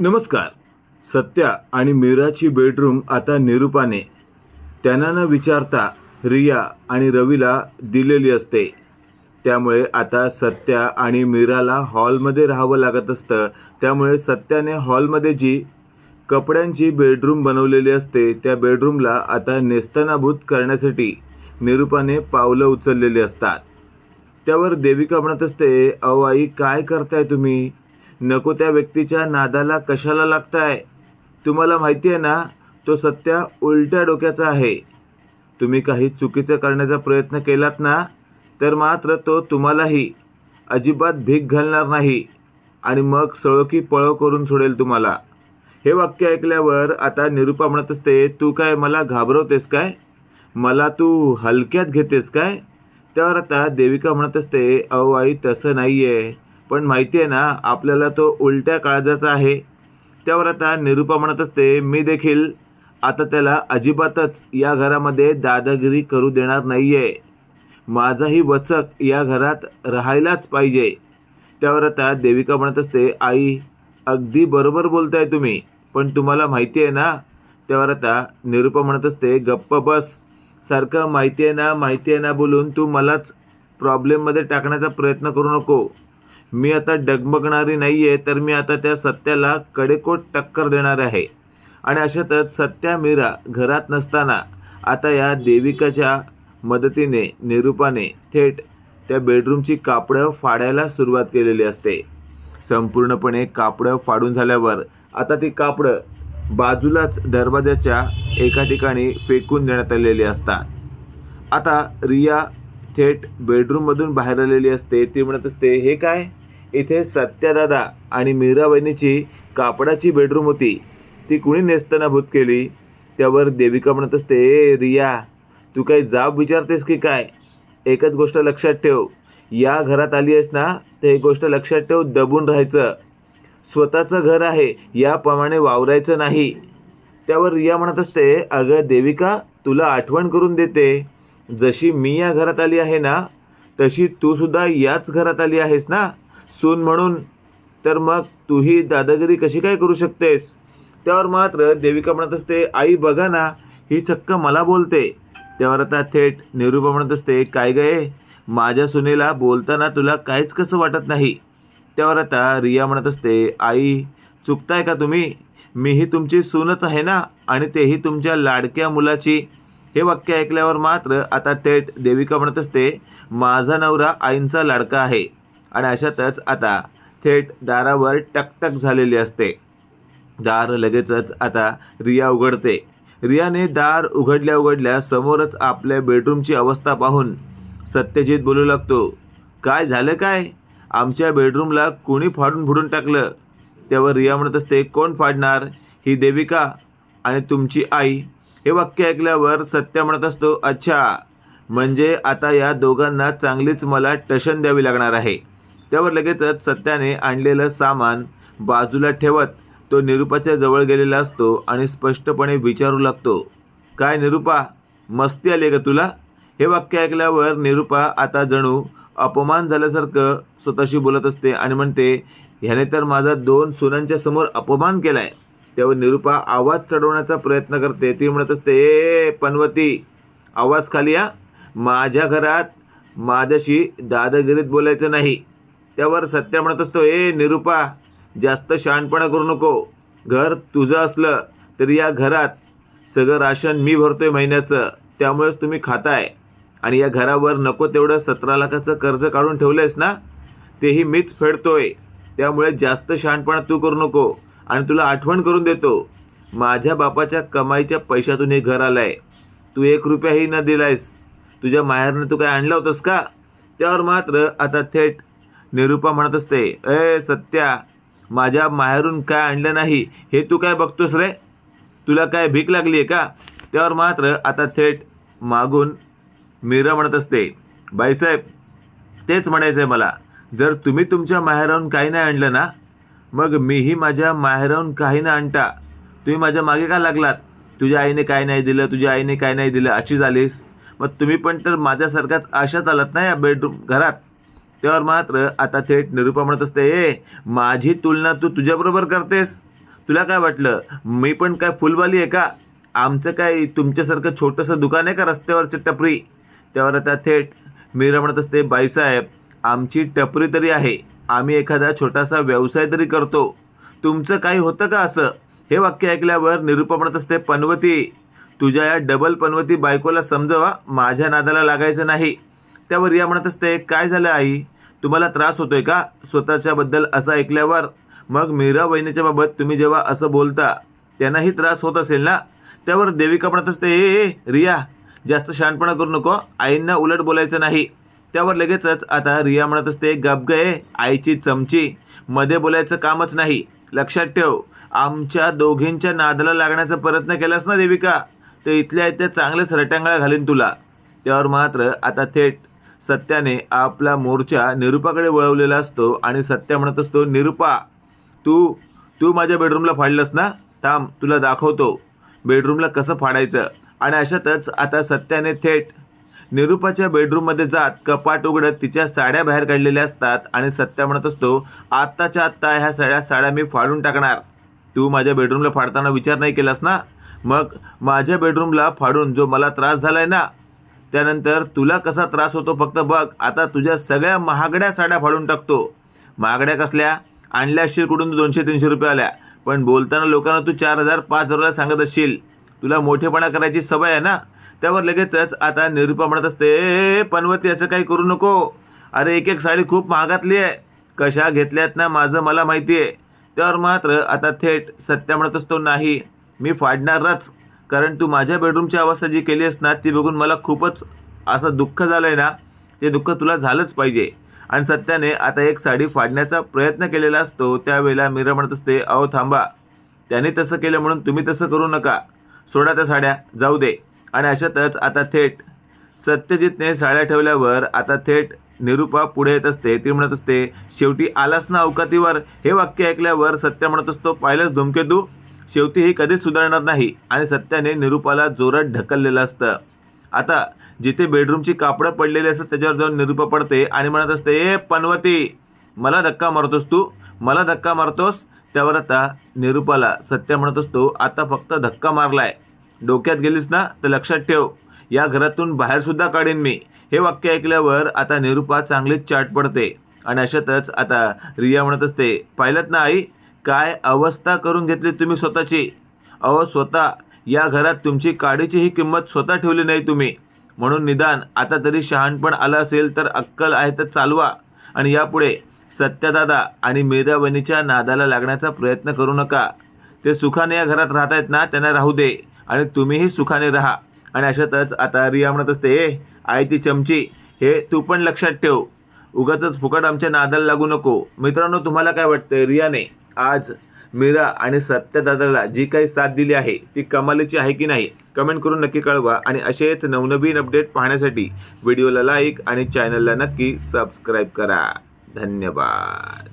नमस्कार. सत्या आणि मीराची बेडरूम आता निरूपाने. त्यांना न विचारता रिया आणि रवीला दिलेली असते. त्यामुळे आता सत्या आणि मीराला हॉलमध्ये राहावं लागत असतं. त्यामुळे सत्याने हॉलमध्ये जी कपड्यांची बेडरूम बनवलेली असते त्या बेडरूमला आता नेस्तनाभूत करण्यासाठी निरूपाने पावलं उचललेली असतात. त्यावर देविका म्हणत असते अहो आई काय करताय तुम्ही? नको त्या व्यक्तीच्या नादाला कशाला लागताय? तुम्हाला माहिती आहे ना तो सत्या उलट्या डोक्याचा आहे. तुम्ही काही चुकीचं करण्याचा प्रयत्न केलात ना तर मात्र तो तुम्हालाही अजिबात भीक घालणार नाही आणि मग सळोकी पळो करून सोडेल तुम्हाला. हे वाक्य ऐकल्यावर आता निरूपा म्हणत असते तू काय मला घाबरवतेस काय? मला तू हलक्यात घेतेस काय? त्यावर आता देविका म्हणत असते अहो आई तसं नाही आहे पण माहिती आहे ना आपल्याला तो उलट्या काळजाचा आहे. त्यावर आता निरूपा म्हणत असते मी देखील आता त्याला अजिबातच या घरामध्ये दादागिरी करू देणार नाही आहे माझाही वचक या घरात राहायलाच पाहिजे. त्यावर आता देविका म्हणत असते आई अगदी बरोबर बोलताय तुम्ही पण तुम्हाला माहिती आहे ना? त्यावर आता निरूपा म्हणत असते गप्प बस. सारखं माहिती आहे ना माहिती आहे ना बोलून तू मलाच प्रॉब्लेममध्ये टाकण्याचा प्रयत्न करू नको. मी आता डगमगणारी नाही आहे तर मी आता त्या सत्याला कडेकोट टक्कर देणार आहे. आणि अशातच सत्या मीरा घरात नसताना आता या देविकाच्या मदतीने निरूपाने थेट त्या बेडरूमची कापडं फाडायला सुरुवात केलेली असते. संपूर्णपणे कापडं फाडून झाल्यावर आता ती कापडं बाजूलाच दरवाजाच्या एका ठिकाणी फेकून देण्यात आलेली असतात. आता रिया थेट बेडरूममधून बाहेर आलेली असते ती म्हणत असते हे काय? इथे सत्यादादा आणि मीराबाईंची कापडाची बेडरूम होती. ती कुणी नेस्तनाभूत केली? त्यावर देविका म्हणत असते ए रिया तू काही जाब विचारतेस की काय? एकच गोष्ट लक्षात ठेव. या घरात आली आहेस ना तर एक गोष्ट लक्षात ठेव दबून राहायचं. स्वतःचं घर आहे याप्रमाणे वावरायचं नाही. त्यावर रिया म्हणत असते अगं देविका तुला आठवण करून देते. जशी मी या घरात आली आहे ना तशी तू सुद्धा याच घरात आली आहेस ना? सून म्हणून. तर मग तूही दादागिरी कशी काय करू शकतेस? त्यावर मात्र देविका म्हणत असते आई बघा ना ही चक्क मला बोलते. त्यावर आता थेट निरूपा म्हणत असते काय गये माझ्या सुनेला बोलताना तुला काहीच कसं वाटत नाही. त्यावर आता रिया म्हणत असते आई चुकताय का तुम्ही? मीही तुमची सूनच आहे ना आणि तेही तुमच्या लाडक्या मुलाची. हे वाक्य ऐकल्यावर मात्र आता थेट देविका म्हणत असते माझा नवरा आईंचा लाडका आहे. आणि अशातच आता थेट दारावर टकटक झालेली असते. दार लगेचच आता रिया उघडते. रियाने दार उघडल्या उघडल्या समोरच आपल्या बेडरूमची अवस्था पाहून सत्यजित बोलू लागतो काय झालं काय? आमच्या बेडरूमला कोणी फाडून फुडून टाकलं? त्यावर रिया म्हणत असते कोण फाडणार? ही देविका आणि तुमची आई. हे वाक्य ऐकल्यावर सत्य म्हणत असतो अच्छा म्हणजे आता या दोघांना चांगलीच मला टशन द्यावी लागणार आहे. त्यावर लगेचच सत्याने आणलेलं सामान बाजूला ठेवत तो निरूपाच्या जवळ गेलेला असतो आणि स्पष्टपणे विचारू लागतो. काय निरूपा? मस्ती आली का तुला? हे वाक्य ऐकल्यावर निरूपा आता जणू अपमान झाल्यासारखं स्वतःशी बोलत असते आणि म्हणते ह्याने तर माझा दोन सुनांच्या समोर अपमान केलाय. त्यावर निरूपा आवाज चढवण्याचा प्रयत्न करते. ती म्हणत असते ए पनवती आवाज खाली या. माझ्या घरात माझ्याशी दादागिरीत बोलायचं नाही. त्यावर सत्य म्हणत असतो ए निरूपा जास्त शहाणपणा करू नको. घर तुझं असलं तरी या घरात सगळं राशन मी भरतोय महिन्याचं. त्यामुळेच तुम्ही खाताय. आणि या घरावर नको तेवढं सतरा लाखाचं कर्ज काढून ठेवलंयस ना? तेही मीच फेडतोय. त्यामुळे जास्त शहाणपणा तू करू नको. आणि तुला आठवण करून देतो माझ्या बापाच्या कमाईच्या पैशातून हे घर आलंय. तू एक रुपयाही न दिलायस. तुझ्या माहेरनं तू काय आणलं होतंस का? त्यावर मात्र आता थेट निरूपा म्हणत असते ए सत्या माझ्या माहेरून काय आणलं नाही? हे तू काय बघतोस रे? तुला काय भीक लागली आहे का? त्यावर मात्र आता थेट मागून मीरा म्हणत असते बाईसाहेब तेच म्हणायचं आहे मला जर तुम्ही तुमच्या माहेराहून काही नाही आणलं ना मग मीही माझ्या माहेराहून काही ना आणता. तुम्ही माझ्या मागे का लागलात? तुझ्या आईने काय नाही दिलं तुझ्या आईने काय नाही दिलं अशी झालीस. मग तुम्ही पण तर माझ्यासारखाच आशाच आलात ना या बेडरूम घरात? त्यावर मात्र आता थेट निरूपा म्हणत असते ए माझी तुलना तू तुझ्याबरोबर करतेस. तुला काय वाटलं? मी पण काय फुलवाली आहे का? आमचं काय तुमच्यासारखं छोटंसं दुकान आहे का रस्त्यावरची टपरी? त्यावर आता थेट मीरा म्हणत असते बाईसाहेब आमची टपरी तरी आहे. आम्ही एखादा छोटासा व्यवसाय तरी करतो. तुमचं काही होतं का असं? हे वाक्य ऐकल्यावर निरूपा म्हणत असते पनवती तुझ्या या डबल पनवती बायकोला समजवा. माझ्या नादाला लागायचं नाही. त्यावर रिया म्हणत असते काय झालं आई? तुम्हाला त्रास होतोय का? स्वतःच्याबद्दल असं ऐकल्यावर मग मीरा वहिनीच्या बाबत तुम्ही जेव्हा असं बोलता त्यांनाही त्रास होत असेल ना? त्यावर देविका म्हणत असते ए ए रिया जास्त शहाणपणा करू नको. आईंना उलट बोलायचं नाही. त्यावर लगेचच आता रिया म्हणत असते गप गए आईची चमची. मध्ये बोलायचं कामच नाही. लक्षात ठेव. आमच्या दोघींच्या नादाला लागण्याचा प्रयत्न केलास ना देविका? तर इथल्या इथल्या चांगलेच रटांगळा घालीन तुला. त्यावर मात्र आता थेट सत्याने आपला मोर्चा निरुपाकडे वळवलेला असतो आणि सत्या म्हणत असतो निरुपा तू तू माझ्या बेडरूमला फाडलंस ना? थांब तुला दाखवतो. बेडरूमला कसं फाडायचं? आणि अशातच आता सत्याने थेट निरुपाच्या बेडरूममध्ये जात कपाट उघडत तिच्या साड्या बाहेर काढलेल्या असतात आणि सत्या म्हणत असतो आत्ताच्या आत्ता ह्या सगळ्या साड्या मी फाडून टाकणार. तू माझ्या बेडरूमला फाडताना विचार नाही केलास ना? मग माझ्या बेडरूमला फाडून जो मला त्रास झाला आहे ना त्यानंतर तुला कसा त्रास होतो फक्त बघ आता तुझ्या सगळ्या महागड्या साड्या फाडून टाकतो. महागड्या कसल्या? आणल्या असशील कुठून? दोनशे तीनशे रुपये आल्या पण बोलताना लोकांना तू चार हजार पाच हजारला सांगत असशील. तुला मोठेपणा करायची सवय आहे ना? त्यावर लगेचच आता निरुपा म्हणत असते पनवती असं काही करू नको. अरे एक एक साडी खूप महागातली आहे. कशा घेतल्यात ना माझं मला माहिती आहे त्यावर मात्र आता थेट सत्या म्हणत असतो नाही मी फाडणारच. कारण तू माझ्या बेडरूमची अवस्था जी केली आहेस ना ती बघून मला खूपच असं दुःख झालं आहे ना ते दुःख तुला झालंच पाहिजे. आणि सत्याने आता एक साडी फाडण्याचा प्रयत्न केलेला असतो त्यावेळेला मीरा म्हणत असते अहो थांबा. त्याने तसं केलं म्हणून तुम्ही तसं करू नका. सोडा त्या साड्या. जाऊ दे. आणि अशातच आता थेट सत्यजितने साड्या ठेवल्यावर आता थेट निरुपा पुढे येत असते. ती म्हणत असते शेवटी आलास ना अवकातीवर हे वाक्य ऐकल्यावर सत्य म्हणत असतो पाहिलंच धुमकेतू. शेवटी ही कधीच सुधारणार नाही आणि सत्याने निरूपाला जोरात ढकललेलं असतं. आता जिथे बेडरूमची कापडं पडलेली असतात त्याच्यावर जाऊन निरूपा पडते आणि म्हणत असते ए पनवती मला धक्का मारतोस तू? मला धक्का मारतोस? त्यावर आता निरूपाला सत्य म्हणत असतो आता फक्त धक्का मारलाय. डोक्यात गेलीस ना तर लक्षात ठेव. या घरातून बाहेरसुद्धा काढीन मी. हे वाक्य ऐकल्यावर आता निरूपा चांगलीच चाट पडते. आणि अशातच आता रिया म्हणत असते पाहिलं ना आई काय अवस्था करून घेतली तुम्ही स्वतःची? अहो स्वतः या घरात तुमची काडीचीही किंमत स्वतः ठेवली नाही तुम्ही. म्हणून निदान आता तरी शहाणपण आलं असेल तर अक्कल आहे तर चालवा. आणि यापुढे सत्यदादा आणि मीराबनीच्या नादाला लागण्याचा प्रयत्न करू नका. ते सुखाने या घरात राहत आहेत ना त्यांना राहू दे. आणि तुम्हीही सुखाने राहा. आणि अशातच आता रिया म्हणत असते ए ती चमची हे तू पण लक्षात ठेव. उगाच फुकट आमच्या नादाला लागू नको. मित्रांनो तुम्हाला काय वाटतं रियाने आज मीरा आणि सत्यदादाला जी काही साथ दिली आहे ती कमालीची आहे की नाही कमेंट करून नक्की कळवा आणि असेच नवनवीन अपडेट पाहण्यासाठी व्हिडिओला लाईक आणि चॅनलला नक्की सबस्क्राईब करा. धन्यवाद.